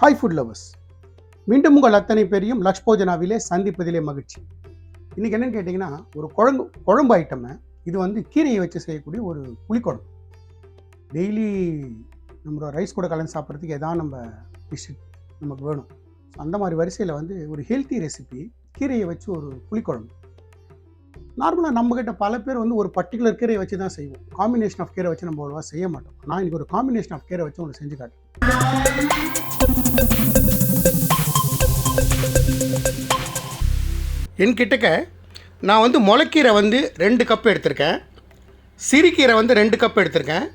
Hi food lovers மீண்டும் உங்கள் அத்தனை பேரையும் லக்ஷ் போஜனாவிலே சந்திப்பதிலே மகிழ்ச்சி. இன்றைக்கி என்னென்னு கேட்டிங்கன்னா ஒரு குழம்பு குழம்பு ஐட்டமை இது வந்து கீரையை வச்சு செய்யக்கூடிய ஒரு புளிக்குழம்பு. டெய்லி நம்மளோட ரைஸ் கூட கலந்து சாப்பிட்றதுக்கு எதாவது நம்ம டிஷ் நமக்கு வேணும். அந்த மாதிரி வரிசையில் வந்து ஒரு ஹெல்த்தி ரெசிபி கீரையை வச்சு ஒரு புளிக்குழம்பு. நார்மலாக நம்மக்கிட்ட பல பேர் வந்து ஒரு பர்டிகுலர் கீரை வச்சு தான் செய்வோம். காம்பினேஷன் ஆஃப் கீரை வச்சு நம்ம அவ்வளோவா செய்ய மாட்டோம். நான் இன்னைக்கு ஒரு காம்பினேஷன் ஆஃப் கீரை வச்சு உங்களுக்கு செஞ்சு காட்டுறேன். என்கிட்டக்க நான் வந்து முளைக்கீரை வந்து ரெண்டு கப் எடுத்திருக்கேன். சிறுகீரை வந்து ரெண்டு கப் எடுத்திருக்கேன்.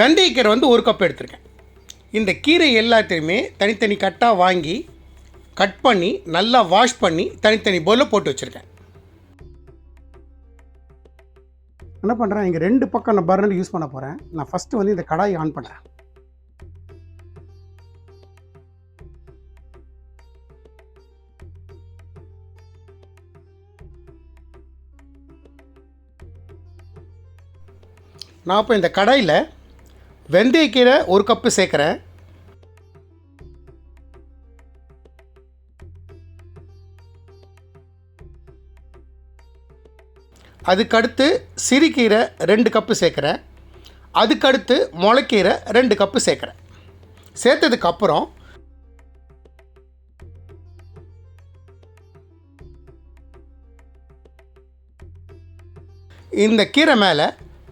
வெந்தயக்கீரை வந்து ஒரு கப் எடுத்திருக்கேன். இந்த கீரை எல்லாத்தையுமே தனித்தனி கட்டாக வாங்கி கட் பண்ணி நல்லா வாஷ் பண்ணி தனித்தனி பவுலில் போட்டு வச்சுருக்கேன். என்ன பண்ணுறேன் இங்கே ரெண்டு பக்கம் நான் பர்னர் யூஸ் பண்ண போகிறேன் நான் ஃபஸ்ட்டு வந்து இந்த கடாயை ஆன் பண்ணுறேன் நான் இப்போ இந்த கடாயில் வெந்தயக்கீரை ஒரு கப்பு சேர்க்குறேன். அதுக்கடுத்து சிறுகீரை ரெண்டு கப்பு சேர்க்குறேன். அதுக்கடுத்து முளைக்கீரை ரெண்டு கப்பு சேர்க்குறேன். சேர்த்ததுக்கப்புறம் இந்த கீரை மேலே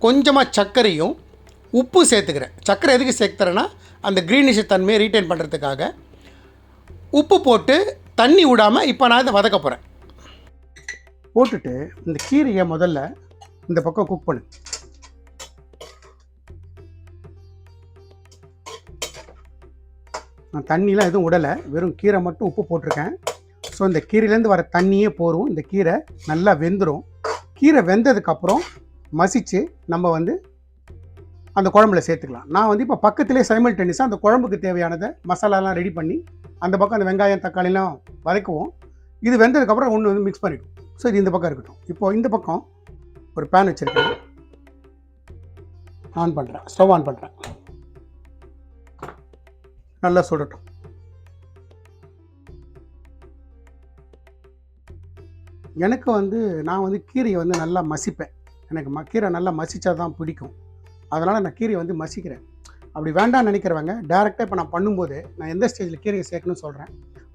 கொஞ்சமாக சர்க்கரையும் உப்பு சேர்த்துக்கிறேன். சர்க்கரை எதுக்கு சேர்த்துறேன்னா அந்த க்ரீனிஷ தன்மையை ரீட்டைன் பண்ணுறதுக்காக உப்பு போட்டு தண்ணி விடாமல் இப்போ நான் இதை வதக்க போகிறேன் போட்டுட்டு இந்த கீரையை முதல்ல இந்த பக்கம் குக் பண்ணு. நான் தண்ணிலாம் எதுவும் விடலை வெறும் கீரை மட்டும் உப்பு போட்டிருக்கேன். ஸோ இந்த கீரையிலேருந்து வர தண்ணியே போரும். இந்த கீரை நல்லா வெந்துடும் கீரை வெந்ததுக்கப்புறம் மசித்து நம்ம வந்து அந்த குழம்புல சேர்த்துக்கலாம். நான் வந்து இப்போ பக்கத்துலேயே சைமல் டென்னிஸாக அந்த குழம்புக்கு தேவையானதை மசாலாலாம் ரெடி பண்ணி அந்த பக்கம் அந்த வெங்காயம் தக்காளிலாம் வதக்குவோம். இது வெந்ததுக்கப்புறம் ஒன்று வந்து மிக்ஸ் பண்ணிவிடும் ஸோ இது இந்த பக்கம் இருக்கட்டும். இப்போது இந்த பக்கம் ஒரு பேன் வச்சுருக்கேன். ஆன் பண்ணுறேன் ஸ்டவ் ஆன் பண்ணுறேன் நல்லா சுடட்டும். எனக்கு வந்து நான் வந்து கீரையை வந்து நல்லா மசிப்பேன். எனக்கு ம கீரை நல்லா மசித்தா தான் பிடிக்கும். அதனால் நான் கீரையை வந்து மசிக்கிறேன். அப்படி வேண்டாம்னு நினைக்கிறவங்க டேரெக்டாக இப்போ நான் பண்ணும்போது நான் எந்த ஸ்டேஜில் கீரையை சேர்க்கணும்னு சொல்கிறேன்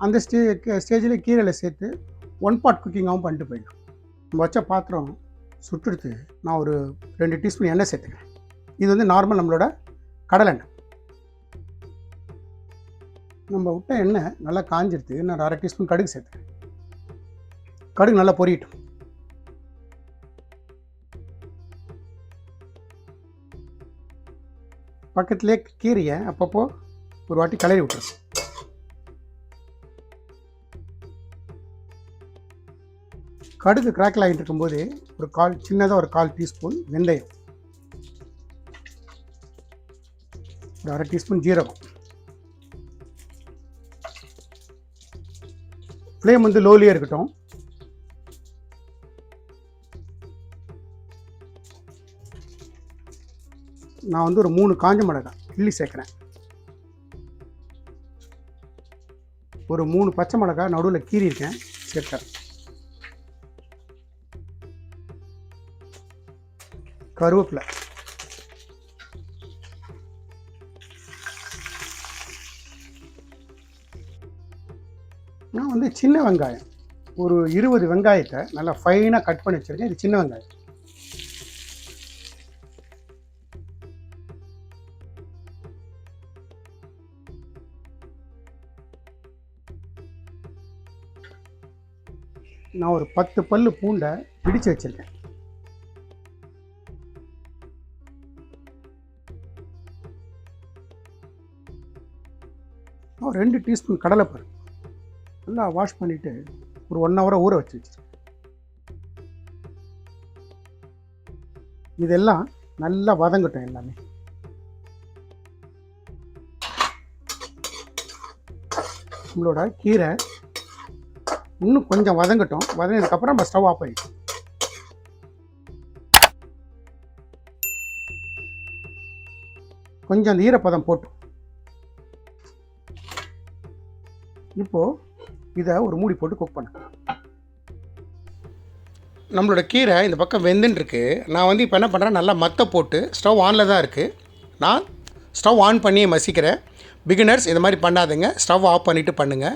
அந்த ஸ்டே ஸ்டேஜில் கீரையில் சேர்த்து ஒன் பார்ட் குக்கிங்காகவும் பண்ணிட்டு போயிடலாம் நம்ம வச்ச பாத்திரம் சுட்டுடுத்து நான் ஒரு ரெண்டு டீஸ்பூன் எண்ணெய் சேர்த்துக்கிறேன். இது வந்து நார்மல் நம்மளோட கடலெண்ணெய் நம்ம விட்ட எண்ணெய் நல்லா காஞ்சிருது நான் அரை டீஸ்பூன் கடுகு சேர்த்துக்கிறேன். கடுகு நல்லா பொரியட்டும். பக்கத்துலேயே கீரையை அப்பப்போ ஒரு வாட்டி கிளறி விட்டுரும் கடுகு கிராக்கில் ஆகிட்டு இருக்கும்போது ஒரு கால் சின்னதாக ஒரு கால் டீஸ்பூன் வெந்தயம். ஒரு அரை டீஸ்பூன் ஜீரகம். ஃப்ளேம் வந்து லோலியாக இருக்கட்டும். நான் வந்து ஒரு மூணு காஞ்ச மிளகாய் கிள்ளி சேர்க்குறேன். ஒரு மூணு பச்சை மிளகாய் நடுவில் கீறியிருக்கேன் சேர்க்குறேன். கருவேப்பிலை. நான் வந்து சின்ன வெங்காயம். ஒரு இருபது வெங்காயத்தை நல்லா ஃபைனாக கட் பண்ணி வச்சுருக்கேன். இது சின்ன வெங்காயம். நான் ஒரு பத்து பல்லு பூண்டை பிடிச்சு வச்சுருக்கேன். ரெண்டு டீஸ்பூன் கடலைப்பருப்பு. நல்லா வாஷ் பண்ணிவிட்டு ஒரு ஒன் ஹவராக ஊற வச்சு வச்சுருக்கேன் இதெல்லாம் நல்லா வதங்கட்டும் எல்லாமே. நம்மளோட கீரை இன்னும் கொஞ்சம் வதங்கட்டும். வதங்கினதுக்கப்புறம் நம்ம ஸ்டவ் ஆஃப் பண்ணிட்டோம் கொஞ்சம் அந்த ஈரப்பதம் போட்டு இப்போது இதை ஒரு மூடி போட்டு குக் பண்ண. நம்மளோட கீரை இந்த பக்கம் வெந்துன்னுருக்கு நான் வந்து இப்போ என்ன பண்ணுறேன் நல்லா மத்த போட்டு ஸ்டவ் ஆனில் தான் இருக்குது நான் ஸ்டவ் ஆன் பண்ணி மசிக்கிறேன். பிகினர்ஸ் இந்த மாதிரி பண்ணாதுங்க ஸ்டவ் ஆஃப் பண்ணிவிட்டு பண்ணுங்கள்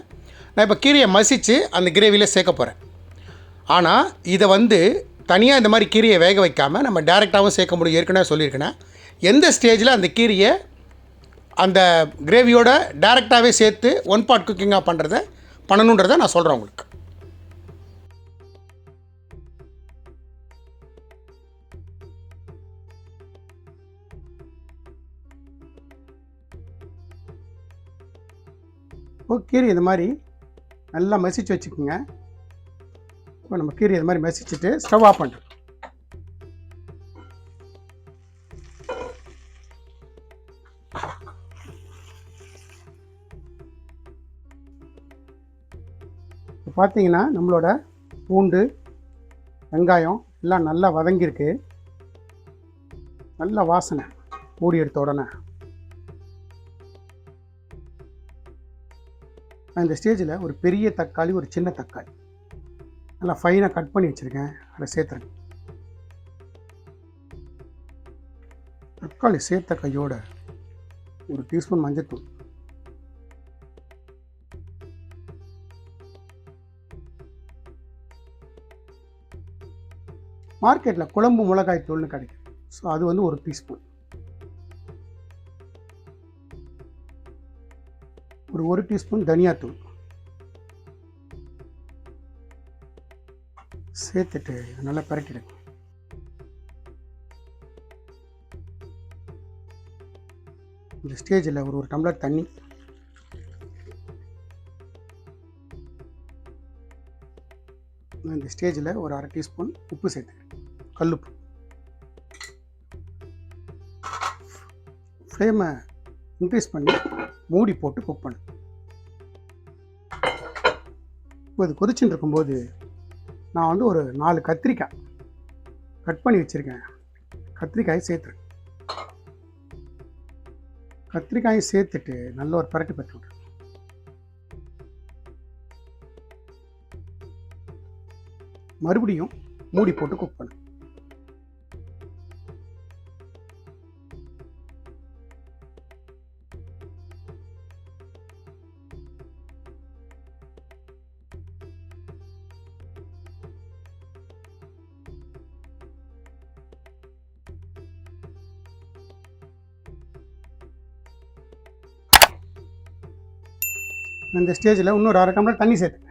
நான் இப்போ கீரையை மசித்து அந்த கிரேவியில் சேர்க்க போகிறேன் ஆனால் இதை வந்து தனியாக இந்த மாதிரி கீரையை வேக வைக்காமல் நம்ம டேரெக்டாகவும் சேர்க்க முடியும். ஏற்கனவே சொல்லியிருக்கேன். எந்த ஸ்டேஜில் அந்த கீரையை அந்த கிரேவியோட டேரெக்டாகவே சேர்த்து ஒன் பார்ட் குக்கிங்காக பண்ணுறத பண்ணணுன்றதை நான் சொல்கிறேன் உங்களுக்கு. இப்போ கீரை இது மாதிரி நல்லா மசிச்சு வச்சுக்கோங்க. இப்போ நம்ம கீரை இது மாதிரி மசிச்சுட்டு ஸ்டவ் ஆஃப் பண்ணுறோம் பார்த்தீங்கன்னா நம்மளோட பூண்டு வெங்காயம் எல்லாம் நல்லா வதங்கியிருக்கு. நல்ல வாசனை மூடி எடுத்த உடனே. நான் இந்த ஸ்டேஜில் ஒரு பெரிய தக்காளி ஒரு சின்ன தக்காளி. நல்லா ஃபைனாக கட் பண்ணி வச்சுருக்கேன். அதை சேர்த்துறேன். தக்காளி சேர்த்த கையோட ஒரு டீஸ்பூன் மஞ்சத்தூள். மார்க்கெட்டில் குழம்பு மிளகாய் தூள்னு கிடைக்கும். ஸோ அது வந்து ஒரு டீஸ்பூன் ஒரு ஒரு டீஸ்பூன் தனியாத்தூள் சேர்த்துட்டு நல்லா பரட்டிடுங்க. இந்த ஸ்டேஜில் ஒரு ஒரு டம்ளர் தண்ணி இந்த ஸ்டேஜில் ஒரு அரை டீஸ்பூன் உப்பு சேர்த்துக்கிறேன். கல்லுப்பு. ஃப்ளேமை இன்க்ரீஸ் பண்ணி மூடி போட்டு குக் பண்ணு. இப்போ இது கொதிச்சுட்டு இருக்கும்போது நான் வந்து ஒரு நாலு கத்திரிக்காய் கட் பண்ணி வச்சுருக்கேன். கத்திரிக்காயை சேர்த்துருக்கேன் கத்திரிக்காயும் சேர்த்துட்டு நல்ல ஒரு பரட்டி பெற்று விட்றேன் மறுபடியும் மூடி போட்டு குக் பண்ணு. இந்த ஸ்டேஜில் இன்னொரு அரை டம்ளர் தண்ணி சேர்த்து.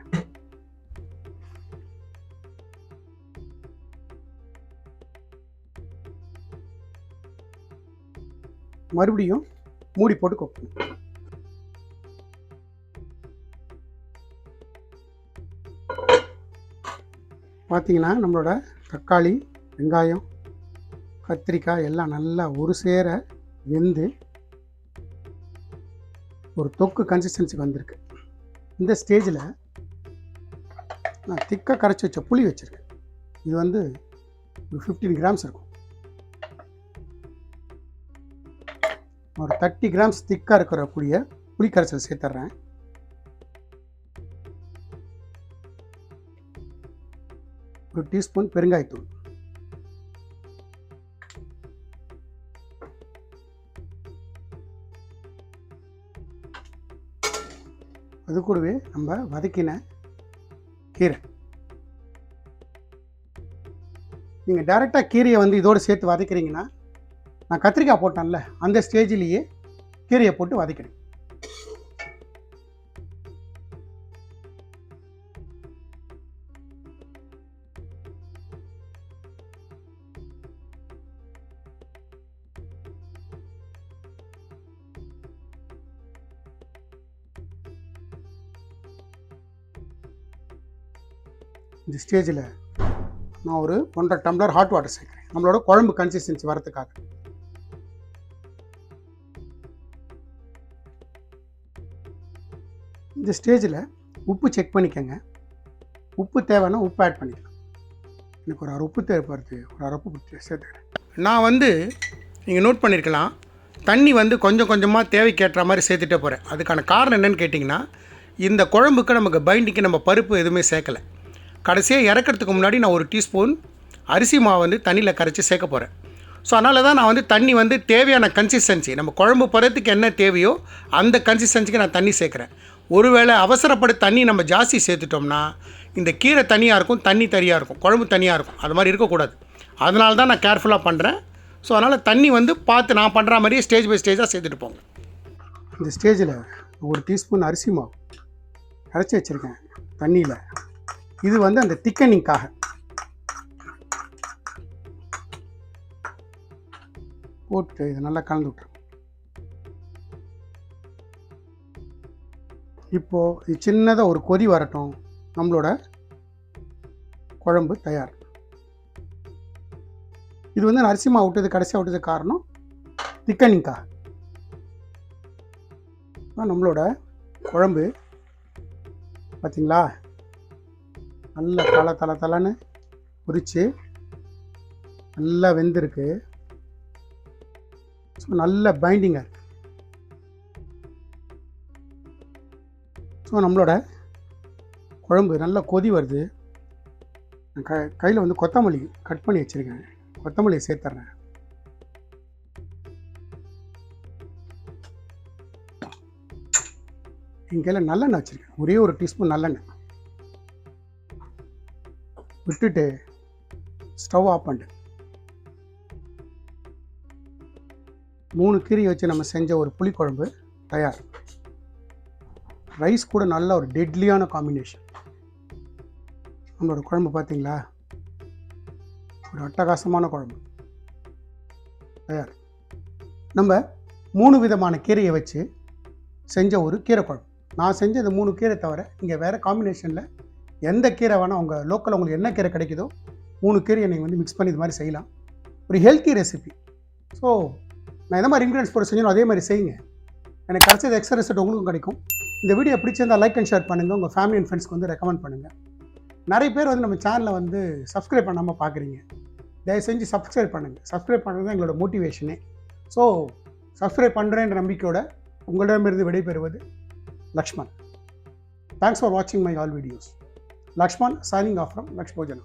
மறுபடியும் மூடி போட்டு குக் பண்ணு பார்த்தீங்கன்னா நம்மளோட தக்காளி வெங்காயம் கத்திரிக்காய் எல்லாம் நல்லா ஒரு சேர வெந்து ஒரு தொக்கு கன்சிஸ்டன்சிக்கு வந்திருக்கு. இந்த ஸ்டேஜில் நான் திக்காக கரைச்சி வச்ச புளி வச்சுருக்கேன். இது வந்து ஒரு ஃபிஃப்டீன் கிராம்ஸ் இருக்கும். ஒரு தேர்ட்டி கிராம்ஸ் திக்காக இருக்கிற புளிக்கரைசல் சேர்த்துட்றேன் ஒரு டீஸ்பூன் பெருங்காயத்தூள். அது கூடவே நம்ம வதக்கின கீரை. நீங்கள் டைரெக்டாக கீரையை வந்து இதோடு சேர்த்து வதக்கிறீங்கன்னா நான் கத்திரிக்காய் போட்டேன்ல அந்த ஸ்டேஜிலேயே கீரையை போட்டு வதக்கிறேன் இந்த ஸ்டேஜில் நான் ஒரு ஒன்றரை டம்ளர் ஹாட் வாட்டர் சேர்க்குறேன். நம்மளோட குழம்பு கன்சிஸ்டன்சி வரத்துக்காக இந்த ஸ்டேஜில் உப்பு செக் பண்ணிக்கோங்க. உப்பு தேவைன்னா உப்பு ஆட் பண்ணிக்கலாம். எனக்கு ஒரு அரை உப்பு தேவைப்படுது ஒரு அரை உப்பு சேர்த்துக்கிறேன். நான் வந்து நீங்கள் நோட் பண்ணியிருக்கலாம் தண்ணி வந்து கொஞ்சம் கொஞ்சமாக தேவைக்கேற்ற மாதிரி சேர்த்துட்டே போகிறேன் அதுக்கான காரணம் என்னென்னு கேட்டிங்கன்னா இந்த குழம்புக்கு நமக்கு பைண்டிங்க்கு நம்ம பருப்பு எதுவுமே சேர்க்கலை. கடைசியாக இறக்கிறதுக்கு முன்னாடி நான் ஒரு டீஸ்பூன் அரிசி மாவு வந்து தண்ணியில் கரைச்சி சேர்க்க போகிறேன் ஸோ அதனால தான் நான் வந்து தண்ணி வந்து தேவையான கன்சிஸ்டன்சி நம்ம குழம்பு போகிறதுக்கு என்ன தேவையோ அந்த கன்சிஸ்டன்சிக்கு நான் தண்ணி சேர்க்குறேன். ஒருவேளை அவசரப்பட்டு தண்ணி நம்ம ஜாஸ்தி சேர்த்துட்டோம்னா இந்த கீரை தனியாக இருக்கும் தண்ணி தனியாக இருக்கும் குழம்பு தனியாக இருக்கும் அது மாதிரி இருக்கக்கூடாது. அதனால தான் நான் கேர்ஃபுல்லாக பண்ணுறேன் ஸோ அதனால் தண்ணி வந்து பார்த்து நான் பண்ணுற மாதிரியே ஸ்டேஜ் பை ஸ்டேஜாக சேர்த்துட்டு போங்க. இந்த ஸ்டேஜில் ஒரு டீஸ்பூன் அரிசி மாவு அரைச்சி வச்சுருக்கேன் தண்ணியில். இது வந்து அந்த திக்கனிங்காக போட்டு இதை நல்லா கலந்து விட்டுரு இப்போது சின்னதாக ஒரு கொதி வரட்டும். நம்மளோட குழம்பு தயார். இது வந்து நரசிம்மா அரிசி மாவு விட்டது கடைசியாக விட்டது காரணம் திக்கனிங்காக நம்மளோட குழம்பு பார்த்தீங்களா நல்ல தலை தலை தலைன்னு பொரிச்சு நல்லா வெந்திருக்கு. ஸோ நல்ல பைண்டிங்காக ஸோ நம்மளோட குழம்பு நல்லா கொதி வருது. நான் க கையில் வந்து கொத்தமல்லி கட் பண்ணி வச்சுருக்கேன். கொத்தமல்லியை சேர்த்துட்றேன் என் கையில் நல்லெண்ணெய் வச்சுருக்கேன். ஒரே ஒரு டீஸ்பூன் நல்லெண்ணெய். விட்டுட்டு ஸ்டவ் ஆஃப் பண்ணிட்டு. மூணு கீரை வச்சு நம்ம செஞ்ச ஒரு புளிக்குழம்பு தயார். ரைஸ் கூட நல்ல ஒரு டெட்லியான காம்பினேஷன் நம்மளோட குழம்பு பார்த்தீங்களா ஒரு அட்டகாசமான குழம்பு. தயார். நம்ம மூணு விதமான கீரையை வச்சு செஞ்ச ஒரு கீரை குழம்பு. நான் செஞ்ச இந்த மூணு கீரை தவிர இங்கே வேறு காம்பினேஷனில் எந்த கீரை வேணால் உங்கள் லோக்கலில் உங்களுக்கு என்ன கீரை கிடைக்குதோ மூணு கீரையை நீங்கள் வந்து மிக்ஸ் பண்ணி இது மாதிரி செய்யலாம். ஒரு ஹெல்த்தி ரெசிபி ஸோ நான் எந்த மாதிரி இன்க்ரீடியன்ஸ் போட்டு செஞ்சோம் அதே மாதிரி செய்யுங்க. எனக்கு கிடச்சது எக்ஸ்ட்ரா ரிசல்ட் உங்களுக்கும் கிடைக்கும். இந்த வீடியோ பிடிச்சிருந்தால் லைக் அண்ட் ஷேர் பண்ணுங்கள் உங்கள் ஃபேமிலி அண்ட் ஃப்ரெண்ட்ஸ்க்கு வந்து ரெக்கமெண்ட் பண்ணுங்கள் நிறைய பேர் வந்து நம்ம சேனலை வந்து சப்ஸ்கிரைப் பண்ணாமல் பார்க்குறீங்க தயவு செஞ்சு சப்ஸ்கிரைப் பண்ணுங்கள் சப்ஸ்கிரைப் பண்ணுறது தான் எங்களோட மோட்டிவேஷனே ஸோ சப்ஸ்கிரைப் பண்ணுறேன்ற நம்பிக்கையோட உங்களிடமிருந்து விடைபெறுவது லக்ஷ்மண். தேங்க்ஸ் ஃபார் வாட்சிங் my all videos Lakshman signing off from லக்ஷ்மோஜனா